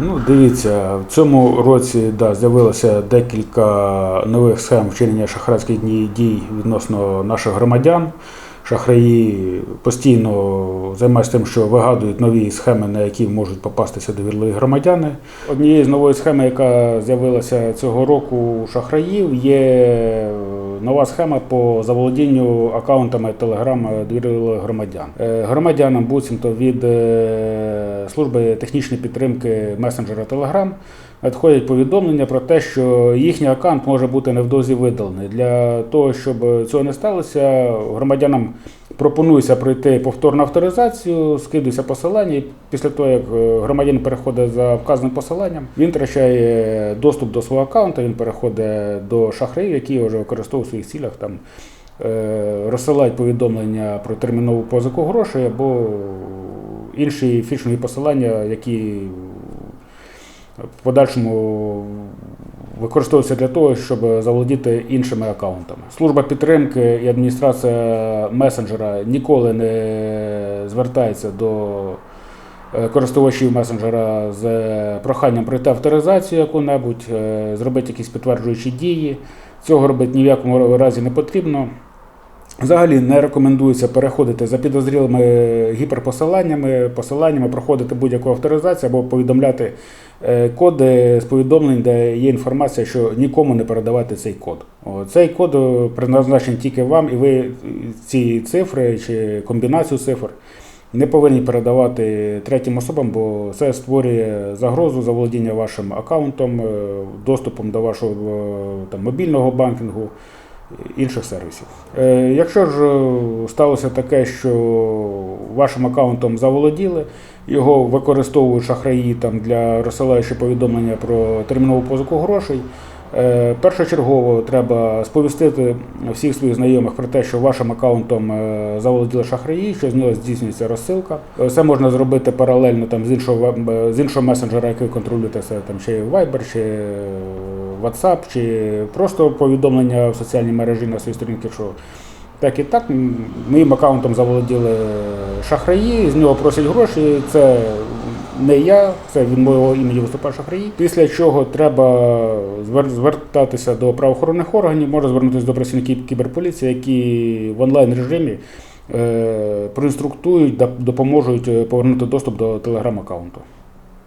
Ну, дивіться, в цьому році да, з'явилося декілька нових схем вчинення шахрайських дій- відносно наших громадян. Шахраї постійно займаються тим, що вигадують нові схеми, на які можуть попастися довірливі громадяни. Однією з нової схеми, яка з'явилася цього року у шахраїв, є нова схема по заволодінню акаунтами Telegram довірливих громадян. Е, Громадянам буцімто від е, служби технічної підтримки месенджера Telegram надходять повідомлення про те, що їхній аккаунт може бути невдовзі видалений. Для того, щоб цього не сталося, громадянам пропонується пройти повторну авторизацію, скидується посилання, і після того, як е, громадянин переходить за вказаним посиланням, він втрачає доступ до свого аккаунту, він переходить до шахраїв, які вже використовують в своїх цілях там. е, Розсилають повідомлення про термінову позику грошей або інші фішингові посилання, які в подальшому використовується для того, щоб заволодіти іншими аккаунтами. Служба підтримки і адміністрація месенджера ніколи не звертається до е, користувачів месенджера з проханням пройти авторизацію яку-небудь, е, зробити якісь підтверджуючі дії. Цього робити ні в якому разі не потрібно. Взагалі не рекомендується переходити за підозрілими гіперпосиланнями, посиланнями, проходити будь-яку авторизацію або повідомляти е, коди з повідомлень, де є інформація, що нікому не передавати цей код. Цей код е, призначений тільки вам, і ви ці цифри чи комбінацію цифр не повинні передавати третім особам, бо це створює загрозу заволодіння вашим аккаунтом, е, доступом до вашого там, мобільного банкінгу інших сервісів. Е, Якщо ж е, сталося таке, що вашим аккаунтом заволоділи, його використовують шахраї там, для розсилаючи повідомлення про термінову позику грошей. е, Першочергово треба сповістити всіх своїх знайомих про те, що вашим аккаунтом заволоділи шахраї, що з нього здійснюється розсилка. Це можна зробити паралельно там, з, іншого, з іншого месенджера, який контролюєте, це там, чи Viber, чи WhatsApp, чи просто повідомлення в соціальній мережі на своїй сторінці, що так і так, моїм аккаунтом заволоділи шахраї, з нього просять гроші. Це не я, це від моєго імені виступає шахраї. Після чого треба звертатися до правоохоронних органів, можна звернутися до працівників кіберполіції, які в онлайн режимі е, проінструктують, допоможуть е, повернути доступ до телеграм-аккаунту.